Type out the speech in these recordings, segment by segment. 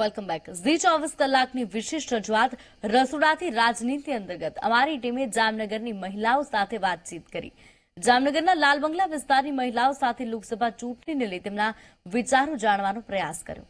Welcome back Zee ચોવીસ કલાકની વિશિષ્ટ રજૂઆત રસોડાથી રાજનીતિ અંતર્ગત. અમારી ટીમે જામનગરની મહિલાઓ સાથે વાતચીત કરી. જામનગરના લાલ બંગલા વિસ્તારની મહિલાઓ સાથે લોકસભા ચૂંટણીને લઈ તેમના વિચારો જાણવાનો પ્રયાસ કર્યો.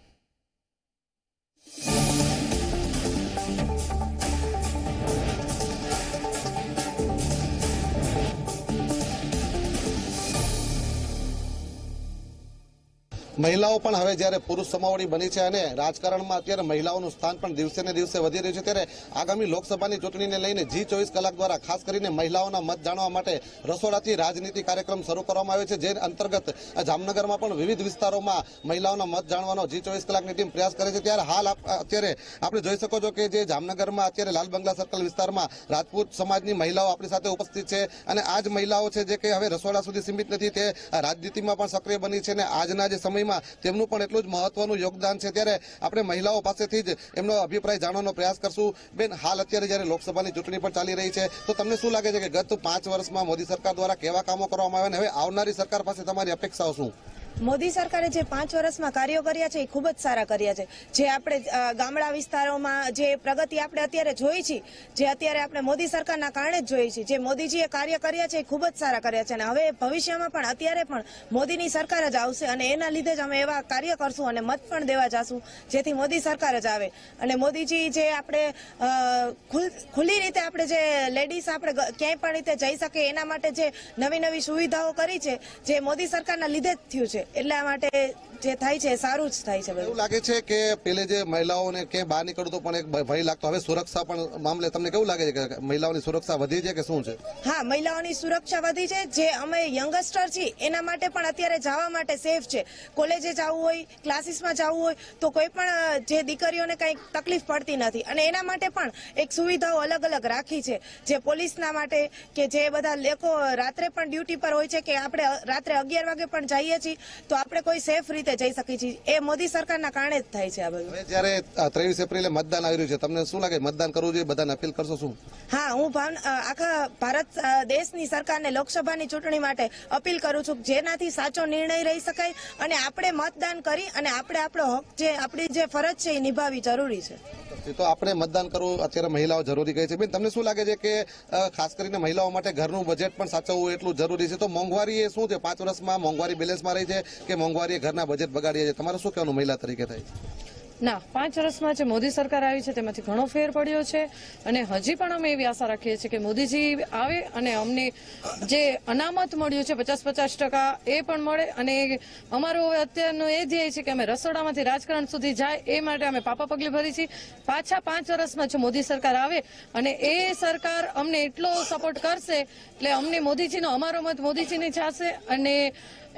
મહિલાઓ પણ હવે જ્યારે પુરુષ સમાવડી બની છે અને રાજકારણમાં અત્યારે મહિલાઓનું સ્થાન પણ દિવસે ને દિવસે વધી રહ્યું છે, ત્યારે આગામી લોકસભાની ચૂંટણીને લઈને જી ચોવીસ કલાક દ્વારા ખાસ કરીને મહિલાઓના મત જાણવા માટે રસોડાથી રાજનીતિ કાર્યક્રમ શરૂ કરવામાં આવ્યો છે, જે અંતર્ગત જામનગરમાં પણ વિવિધ વિસ્તારોમાં મહિલાઓના મત જાણવાનો જી ચોવીસ કલાકની ટીમ પ્રયાસ કરે છે. ત્યારે હાલ અત્યારે આપણે જોઈ શકો છો કે જે જામનગરમાં અત્યારે લાલ બંગલા સર્કલ વિસ્તારમાં રાજપૂત સમાજની મહિલાઓ આપણી સાથે ઉપસ્થિત છે અને આ જ મહિલાઓ છે જે કે હવે રસોડા સુધી સીમિત નથી, તે રાજનીતિમાં પણ સક્રિય બની છે અને આજના જે સમયમાં તેમનું પણ એટલું જ મહત્વનું યોગદાન છે. ત્યારે આપણે મહિલાઓ પાસેથી જ એમનો અભિપ્રાય જાણવાનો પ્રયાસ કરશું. બેન, હાલ અત્યારે જ્યારે લોકસભાની ચૂંટણી પણ ચાલી રહી છે, તો તમને શું લાગે છે કે ગત પાંચ વર્ષમાં મોદી સરકાર દ્વારા કેવા કામો કરવામાં આવ્યા અને હવે આવનારી સરકાર પાસે તમારી અપેક્ષાઓ શું? મોદી સરકારે જે પાંચ વર્ષમાં કાર્યો કર્યા છે, એ ખૂબ જ સારા કર્યા છે. જે આપણે ગામડા વિસ્તારોમાં જે પ્રગતિ આપણે અત્યારે જોઈ છે, જે અત્યારે આપણે મોદી સરકારના કારણે જ જોઈ છે. જે મોદીજીએ કાર્ય કર્યા છે, એ ખૂબ જ સારા કર્યા છે. અને હવે ભવિષ્યમાં પણ, અત્યારે પણ મોદીની સરકાર જ આવશે અને એના લીધે જ અમે એવા કાર્ય કરશું અને મત પણ દેવા જશું, જેથી મોદી સરકાર જ આવે. અને મોદીજી જે આપણે ખુલ્લી રીતે આપણે જે લેડીઝ આપણે ક્યાંય પણ રીતે જઈ શકે, એના માટે જે નવી નવી સુવિધાઓ કરી છે, જે મોદી સરકારના લીધે જ થયું છે. એટલા માટે જે થાય છે સારું જ થાય છે એવું લાગે છે કે પેલે જે મહિલાઓને કે બહાર નીકળતો પણ એક ભય લાગતો. હવે સુરક્ષા પણ મામલે તમને કેવું લાગે છે કે મહિલાઓની સુરક્ષા વધી છે કે શું છે? હા મહિલાઓની સુરક્ષા વધી છે. જે અમે યંગસ્ટર છીએ એના માટે પણ અત્યારે જવા માટે સેફ છે. કોલેજે જવું હોય ક્લાસીસમાં જવું હોય તો કોઈ પણ જે દીકરીઓને કંઈ તકલીફ પડતી નથી. અને એના માટે પણ એક સુવિધાઓ અલગ અલગ રાખી છે. જે પોલીસના માટે કે જે બધા લોકો રાત્રે પણ ડ્યુટી પર હોય છે કે આપણે રાત્રે અગિયાર વાગે પણ જઈએ છીએ તો આપણે કોઈ સેફ રીતે જઈ શકીએ છીએ. એ મોદી સરકારના કારણે જ થાય છે આ બધું. જયારે ત્રેવીસ એપ્રિલે મતદાન આવી રહ્યું છે તમને શું લાગે? મતદાન કરવું જોઈએ બધાને અપીલ કરશો શું? હા હું આખા ભારત દેશની સરકારને લોકસભાની ચૂંટણી માટે અપીલ કરું છું જેનાથી સાચો નિર્ણય રહી શકાય અને આપણે મતદાન કરી અને આપણે આપણો હક જે આપણી જે ફરજ છે એ નિભાવવી જરૂરી છે. તો આપણે મતદાન કરવું અત્યારે મહિલાઓ જરૂરી કહે છે. બેન, તમને શું લાગે છે કે ખાસ કરીને મહિલાઓ માટે ઘરનું બજેટ પણ સાચવવું એટલું જરૂરી છે? તો મોંઘવારી એ શું છે? પાંચ વર્ષમાં મોંઘવારી બેલેન્સમાં રહી છે કે મોંઘવારી ઘરના બજેટ બગાડીએ છે? તમારે શું કહેવાનું મહિલા તરીકે થાય? ના, પાંચ વર્ષમાં જે મોદી સરકાર આવી છે તેમાંથી ઘણો ફેર પડ્યો છે અને હજી પણ અમે એવી આશા રાખીએ છીએ કે મોદીજી આવે અને અમને જે અનામત મળ્યું છે પચાસ પચાસ ટકા એ પણ મળે અને અમારું હવે અત્યારનું એ ધ્યેય છે કે અમે રસોડામાંથી રાજકારણ સુધી જાય એ માટે અમે પાપા પગલી ભરી છીએ. પાછા પાંચ વર્ષમાં જો મોદી સરકાર આવે અને એ સરકાર અમને એટલો સપોર્ટ કરશે એટલે અમને મોદીજીનો અમારો મત મોદીજીને છાશે અને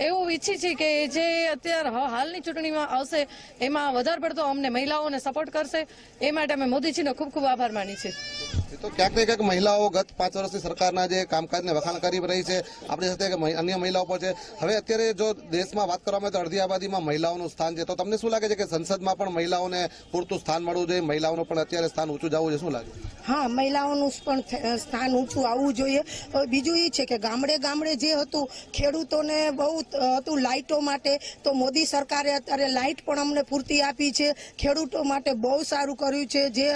એવું ઈચ્છી છે કે જે અત્યારે હાલની ચૂંટણીમાં આવશે, એમાં વધારે પડતો અમને મહિલાઓને સપોર્ટ કરશે. એ માટે અમે મોદીજીનો ખૂબ ખૂબ આભાર માની છે એ તો ક્યાંક ને ક્યાંક મહિલાઓ ગત પાંચ વર્ષથી સરકારના જે કામકાજને વખાણ કરી રહી છે, આપણી સાથે અન્ય મહિલાઓ પણ છે. હવે અત્યારે જો દેશમાં વાત કરવામાં તો અડધી આબાદીમાં મહિલાઓનું સ્થાન છે. તો તમને શું લાગે છે કે સંસદમાં પણ મહિલાઓને પૂરતું સ્થાન મળવું જોઈએ? મહિલાઓનું પણ અત્યારે સ્થાન ઊંચું જવું છે શું લાગે? હા, મહિલાઓનું પણ સ્થાન ઊંચું આવવું જોઈએ. બીજું એ છે કે ગામડે ગામડે જે હતું, ખેડૂતોને બહુ હતું લાઇટો માટે, તો મોદી સરકારે અત્યારે લાઇટ પણ અમને પૂરતી આપી છે. ખેડૂતો માટે બહુ સારું કર્યું છે. જે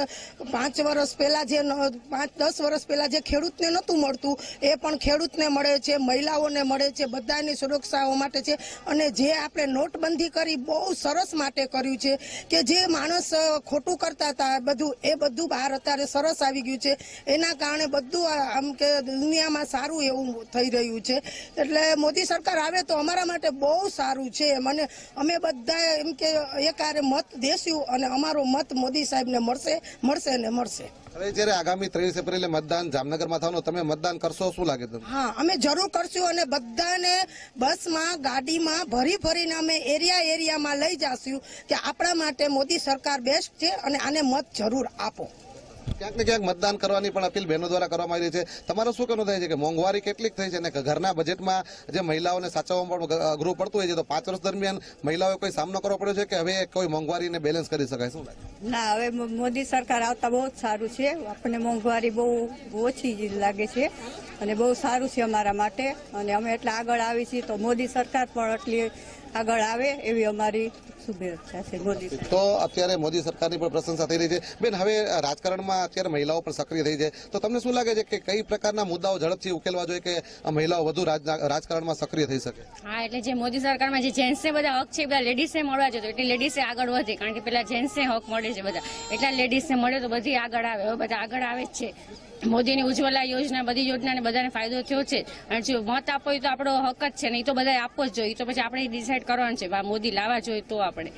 પાંચ વર્ષ પહેલાં જે પાંચ, દસ વર્ષ પહેલા જે ખેડૂતને નહોતું મળતું, એ પણ ખેડૂતને મળે છે, મહિલાઓને મળે છે, બધાની સુરક્ષાઓ માટે છે. અને જે આપણે નોટબંધી કરી બહુ સરસ માટે કર્યું છે કે જે માણસ ખોટું કરતા હતા, બધું, એ બધું બહાર અત્યારે સરસ આવી ગયું છે. એના કારણે બધું આમ કે દુનિયામાં સારું એવું થઈ રહ્યું છે. એટલે મોદી સરકાર આવે તો અમારા માટે બહુ સારું છે. મને, અમે બધા એમ કે, એકારે મત દેશું અને અમારો મત મોદી સાહેબને મળશે મળશે ને મળશે. હવે જ્યારે આગામી ત્રેવીસ એપ્રિલે મતદાન જામનગરમાં થવાનું તમે મતદાન કરશો, શું લાગે તમને? હા, અમે જરૂર કરશું અને બધાને બસમાં, ગાડીમાં, ભરી ભરીને અમે એરિયા એરિયામાં લઈ જશું કે આપણા માટે મોદી સરકાર બેસ્ટ છે અને આને મત જરૂર આપો. ક્યાંક ને ક્યાંક મતદાન કરવાની પણ અપીલ બહેનો દ્વારા કરવામાં આવી રહી છે. તમારે શું કહેવું થાય છે કે મોંઘવારી કેટલીક થઈ છે અને ઘરના બજેટમાં જે મહિલાઓને સાચવવામાં પણ અઘરું પડતું હોય છે તો પાંચ વર્ષ દરમિયાન મહિલાઓએ કોઈ સામનો કરવો પડ્યો છે કે હવે કોઈ મોંઘવારીને બેલેન્સ કરી શકાય? શું ના, હવે મોદી સરકાર આવતા બહુ જ સારું છે. આપણને મોંઘવારી બહુ ઓછી લાગે છે. અને બહુ સારું છે અમારા માટે. અને અમે એટલા આગળ આવી છીએ તો મોદી સરકાર પણ એટલી આગળ આવે એવી અમારી શુભેચ્છા છે મોદી તો અત્યારે મોદી સરકારની પણ પ્રશંસા થઈ રહી છે. બેન હવે રાજકારણમાં અત્યારે મહિલાઓ પણ સક્રિય થઈ છે. તો તમને શું લાગે છે કે કઈ પ્રકારના મુદ્દાઓ ઝડપથી ઉકેલવા જોઈએ કે મહિલાઓ વધુ રાજકારણમાં સક્રિય થઈ શકે? હા એટલે જે મોદી સરકારમાં જે જેન્ટ્સને બધા હક છે એ બધા લેડીઝને મળવા જોઈએ. એટલે લેડીઝે આગળ વધે. કારણ કે પેલા જેન્ટ્સને હક મળે છે બધા. એટલા લેડીઝને મળે તો બધી આગળ આવે. હવે બધા આગળ આવે જ છે. મોદીની ઉજ્જવલા યોજના, બધી યોજનાને બધાને ફાયદો થયો છે. અને જો મત આપવો હોય તો આપણો હક જ છે નહીં તો બધા આપવો જ જોઈએ. તો પછી આપણે ડિસાઈડ કરવાનું છે મોદી લાવવા જોઈએ તો આપણે.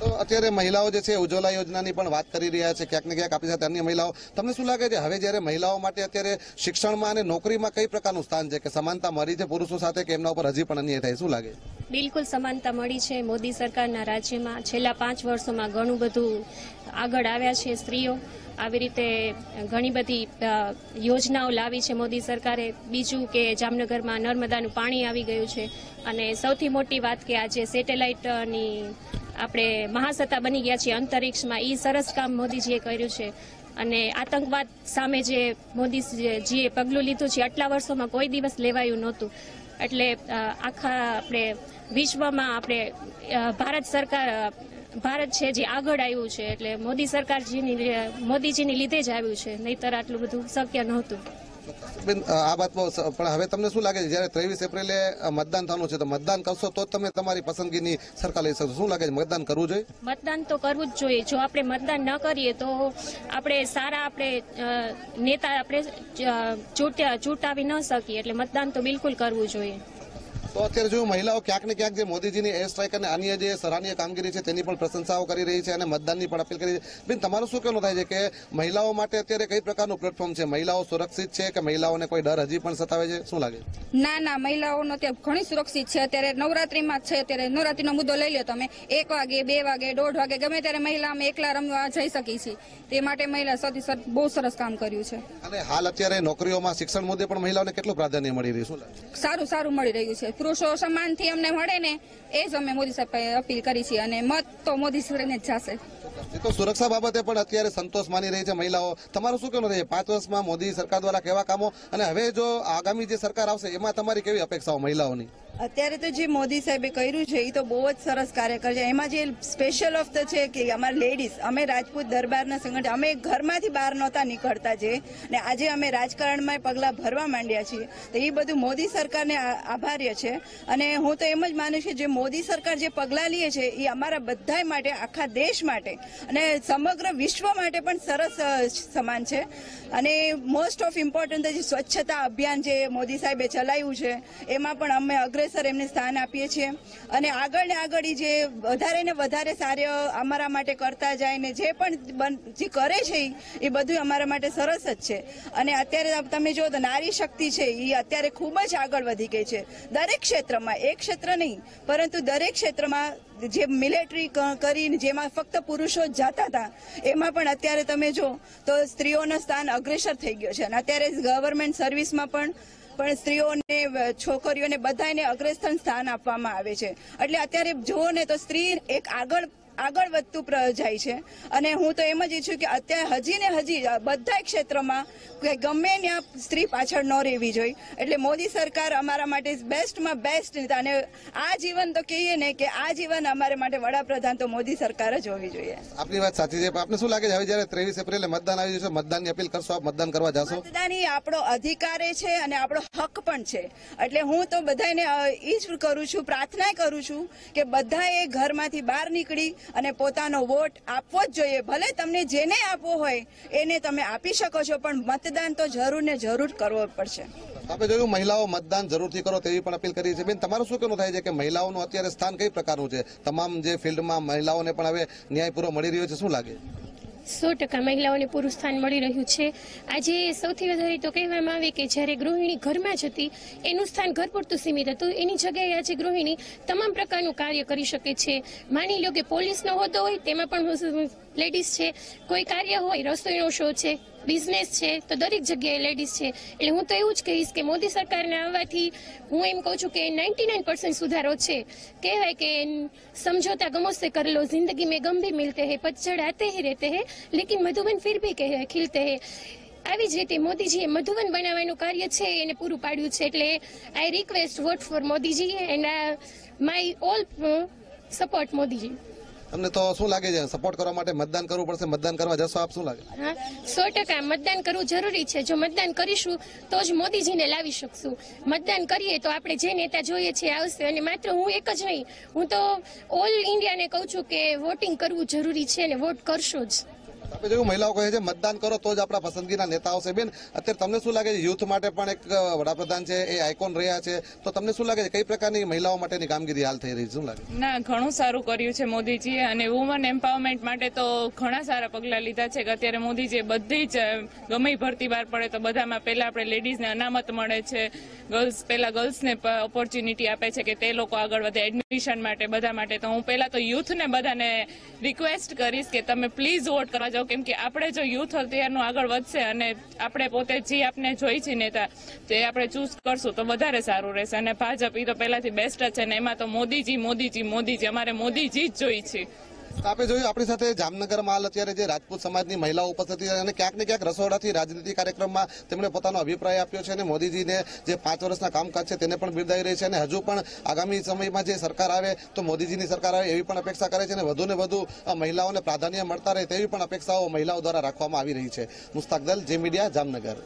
તો અત્યારે મહિલાઓ જે છે, ઉજ્જવલા યોજનાની પણ વાત કરી રહ્યા છે, ક્યાંક ને ક્યાંક આપણી સાથે અન્ય મહિલાઓ. તમને શું લાગે છે, હવે જ્યારે મહિલાઓ માટે અત્યારે શિક્ષણમાં અને નોકરીમાં કઈ પ્રકારનું સ્થાન છે? કે સમાનતા મળી છે પુરુષો સાથે કે એમના ઉપર હજી પણ અન્યાય થાય? શું લાગે? બિલકુલ સમાનતા મળી છે. મોદી સરકારના રાજ્યમાં છેલ્લા પાંચ વર્ષોમાં ઘણું બધું આગળ આવ્યા છે સ્ત્રીઓ. આવી રીતે ઘણી બધી યોજનાઓ લાવી છે મોદી સરકારે. બીજું કે જામનગરમાં નર્મદાનું પાણી આવી ગયું છે. અને સૌથી મોટી વાત કે આજે સેટેલાઇટની આપણે મહાસત્તા બની ગયા છીએ અંતરિક્ષમાં. એ સરસ કામ મોદીજીએ કર્યું છે. અને આતંકવાદ સામે જે મોદીજીએ પગલું લીધું છે, આટલા વર્ષોમાં કોઈ દિવસ લેવાયું નહોતું. એટલે આખા આપણે વિશ્વમાં આપણે ભારત સરકાર ભારત છે જે આગળ આવ્યું છે, એટલે મોદી સરકારજીની મોદીજીની લીધે જ આવ્યું છે. નહીતર આટલું બધું શક્ય નહોતું. આ વાતમાં પણ હવે તમને શું લાગે છે? જ્યારે ત્રેવીસ એપ્રિલે મતદાન થવાનું છે, તો મતદાન કરશો તો તમે તમારી પસંદગીની સરકાર લઈ શકશો. શું લાગે છે? મતદાન કરવું જોઈએ? મતદાન તો કરવું જ જોઈએ. જો આપણે મતદાન ન કરીએ તો આપણે સારા આપણે નેતા આપણે ચૂંટાવી ન શકીએ. એટલે મતદાન તો બિલકુલ કરવું જોઈએ. તો અત્યારે જો મહિલાઓ ક્યાંક ને ક્યાંક જે મોદીજીની એર સ્ટ્રાઇક અને અન્ય જે સરાહનીય કામગીરી છે તેની પણ પ્રશંસાઓ કરી રહી છે અને મતદાનની પણ અપીલ કરી છે. બેન તમારું શું કહેવું થાય છે કે મહિલાઓ માટે અત્યારે કઈ પ્રકારનું પ્લેટફોર્મ છે? મહિલાઓ સુરક્ષિત છે કે મહિલાઓને કોઈ ડર હજી પણ સતાવે છે? શું લાગે? ના ના મહિલાઓનો અત્યારે ઘણી સુરક્ષિત છે. અત્યારે નવરાત્રીમાં છે. અત્યારે નવરાત્રીનો મુદ્દો લઈ લો તમે. એક વાગે બે વાગે દોઢ વાગે ગમે ત્યારે મહિલા અમે એકલા રમવા જઈ શકીએ છીએ. તે માટે મહિલા સૌથી સર- બહુ સરસ કામ કર્યું છે. અને હાલ અત્યારે નોકરીઓમાં શિક્ષણ મુદ્દે પણ મહિલાઓને કેટલું પ્રાધાન્ય મળી રહ્યું સારું સારું મળી રહ્યું છે. પુરુષો સમાનથી અમને મળે ને, એ જ અમે મોદી સાહેબ અપીલ કરી છે અને મત તો મોદી સાહેબને જશે. તો સુરક્ષા બાબતે પણ અત્યારે સંતોષ માની રહી છે મહિલાઓ. તમારું શું કહેવું રહે? પાંચ વર્ષમાં મોદી સરકાર દ્વારા કેવા કામો? અને હવે જો આગામી જે સરકાર આવશે, એમાં તમારી કેવી અપેક્ષાઓ મહિલાઓની? અત્યારે તો જે મોદી સાહેબે કર્યું છે એ તો બહુ જ સરસ કાર્ય કરે છે. એમાં જે સ્પેશિયલ ઓફ ધ છે કે અમારા લેડીઝ અમે રાજપૂત દરબારના સંગઠન અમે ઘરમાંથી બહાર નહોતા નીકળતા જે. ને આજે અમે રાજકારણમાં પગલાં ભરવા માંડ્યા છીએ. તો એ બધું મોદી સરકારને આભાર્ય છે. અને હું તો એમ જ માનું છું, જે મોદી સરકાર જે પગલાં લે છે એ અમારા બધા માટે, આખા દેશ માટે અને સમગ્ર વિશ્વ માટે પણ સરસ સમાન છે. અને મોસ્ટ ઓફ ઇમ્પોર્ટન્ટ જે સ્વચ્છતા અભિયાન જે મોદી સાહેબે ચલાવ્યું છે, એમાં પણ અમે અગ્રેસર એમને સ્થાન આપીએ છીએ. અને આગળ ને આગળ જે વધારે ને વધારે સારી અમારા માટે કરતા જાય ને જે પણ જે કરે છે એ બધું અમારા માટે સરસ જ છે. અને અત્યારે તમે જો નારી શક્તિ છે એ અત્યારે ખૂબ જ આગળ વધી ગઈ છે. દરેક ક્ષેત્રમાં, એક ક્ષેત્ર નહીં, પરંતુ દરેક ક્ષેત્રમાં જે મિલિટરી કરીને જેમાં ફક્ત પુરુષો જ જતા હતા, એમાં પણ અત્યારે તમે જો તો સ્ત્રીઓનું સ્થાન અગ્રેસર થઈ ગયો છે. અને અત્યારે ગવર્મેન્ટ સર્વિસમાં પણ પણ સ્ત્રીઓને, છોકરીઓને બધાને અગ્રસ્થાન સ્થાન આપવામાં આવે છે. એટલે અત્યારે જુઓ ને તો સ્ત્રી એક આગળ આગળ વધતું જાય છે. અને હું તો એમ જ ઈચ્છું કે અત્યારે હજી ને હજી બધા ક્ષેત્રમાં ગમે ત્યાં સ્ત્રી પાછળ ન રહેવી જોઈએ. એટલે મોદી સરકાર અમારા માટે બેસ્ટમાં બેસ્ટ અને આ જીવન તો કહીએ ને કે આ જીવન અમારે માટે વડાપ્રધાન તો મોદી સરકાર જ હોવી જોઈએ. આપની વાત સાચી છે. આપને શું લાગે છે? હવે જયારે ત્રેવીસ એપ્રિલે મતદાન આવી જશે મતદાનની અપીલ કરશો? આપ મતદાન કરવા જશો? મતદાન આપણો અધિકાર છે અને આપણો હક પણ છે. એટલે હું તો બધાને જ કરું છું પ્રાર્થના કરું છું કે બધાએ ઘરમાંથી બહાર નીકળી અને પોતાનો વોટ આપવો જ જોઈએ. ભલે તમને જેને આપવો હોય, એને તમે આપી શકો છો, પણ મતદાન તો જરૂર ને જરૂર કરવો પડશે. આપણે જોયું, મહિલાઓ મતદાન જરૂરથી કરો તેવી પણ અપીલ કરી છે. બેન, તમારું શું કહેવું થાય છે કે મહિલાઓનું અત્યારે સ્થાન કઈ પ્રકારનું છે? તમામ જે ફિલ્ડમાં મહિલાઓને પણ હવે ન્યાય પૂરો મળી રહ્યો છે, શું લાગે? સો ટકા મહિલાઓને પૂરું સ્થાન મળી રહ્યું છે. આજે સૌથી વધારે તો કહેવામાં આવે કે જ્યારે ગૃહિણી ઘરમાં જ હતી, એનું સ્થાન ઘર પૂરતું સીમિત હતું. એની જગ્યાએ આજે ગૃહિણી તમામ પ્રકારનું કાર્ય કરી શકે છે. માની લો કે પોલીસનો હોદ્દો હોય, તેમાં પણ લેડીઝ છે. કોઈ કાર્ય હોય, રસોઈનો શો છે બિઝનેસ છે, તો દરેક જગ્યાએ લેડીઝ છે. એટલે હું તો એવું જ કહીશ કે મોદી સરકારને આવવાથી હું એમ કહું છું કે નાઇન્ટી નાઇન પર્સન્ટ સુધારો છે. કહેવાય કે સમજોતા ગમો કરલો, જિંદગી મેં ગમ ભી મિલતે હે, પતઝડ આતે હૈ, રહેતે હે, લેકિન મધુબન ફિર ભી કહે, ખીલતે હે. આવી જ રીતે મોદીજીએ મધુવન બનાવવાનું કાર્ય છે, એને પૂરું પાડ્યું છે. એટલે I request vote for Modiji and my all support Modiji. તમને તો શું લાગે છે? સપોર્ટ કરવા માટે મતદાન કરવું પડશે, મતદાન કરવા જશો આપ, શું લાગે? હા, સો ટકા. મતદાન કરવું જરૂરી છે. જો મતદાન કરીશું, તો જ મોદીજીને લાવી શકશું. મતદાન કરીએ તો આપણે જે નેતા જોઈએ છે આવશે. અને માત્ર હું એક જ નહીં, હું તો ઓલ ઇન્ડિયાને કહું છું કે વોટિંગ કરવું જરૂરી છે અને વોટ કરશો જ. આપણે જોયું મહિલાઓ કહે છે, મતદાન કરો તો જ આપણા પસંદગીના નેતા આવશે બેન, અત્યારે તમને શું લાગે છે? યુથ માટે પણ એક વડાપ્રધાન છે, એ આઇકોન રહ્યા છે. તો તમને શું લાગે છે? કઈ પ્રકારની મહિલાઓ માટેની કામગીરી હાલ થઈ રહી છે? શું લાગે? ના, ઘણું સારું કર્યું છે મોદીજીએ અને વુમન એમ્પાવરમેન્ટ માટે તો ઘણા સારા પગલાં લીધા છે. કે અત્યારે મોદીજીએ બધી જ ગમે ભરતી બહાર પડે તો બધામાં પહેલા આપણે લેડીઝને અનામત મળે છે. ગર્લ્સ પહેલા ગર્લ્સને ઓપોર્ચ્યુનિટી આપે છે કે તે લોકો આગળ વધે. એડમિશન માટે, બધા માટે. તો હું પહેલા તો યુથને બધાને રિક્વેસ્ટ કરીશ કે તમે પ્લીઝ વોટ કરવા જાઓ. કેમ કે આપણે જો યુથ અત્યારનું આગળ વધશે અને આપણે પોતે જે આપણે જોઈ છે નેતા તે આપણે ચૂઝ કરશું તો વધારે સારું રહેશે. અને ભાજપ એ તો પહેલાથી બેસ્ટ જ છે ને એમાં તો મોદીજી મોદીજી મોદીજી, અમારે મોદીજી જ જોઈ છે. આપણે જોયું, આપણી સાથે જામનગરમાં હાલ અત્યારે જે રાજપૂત સમાજની મહિલાઓ ઉપસ્થિત અને ક્યાંક ને ક્યાંક રસોડાથી રાજનીતિ કાર્યક્રમમાં તેમણે પોતાનો અભિપ્રાય આપ્યો છે અને મોદીજીને જે પાંચ વર્ષના કામકાજ છે તેને પણ બિરદાવી રહી છે અને હજુ પણ આગામી સમયમાં જે સરકાર આવે તો મોદીજીની સરકાર આવે એવી પણ અપેક્ષા કરે છે અને વધુ ને વધુ મહિલાઓને પ્રાધાન્ય મળતા રહે તેવી પણ અપેક્ષાઓ મહિલાઓ દ્વારા રાખવામાં આવી રહી છે. મુસ્તાક દલ, જે મીડિયા, જામનગર.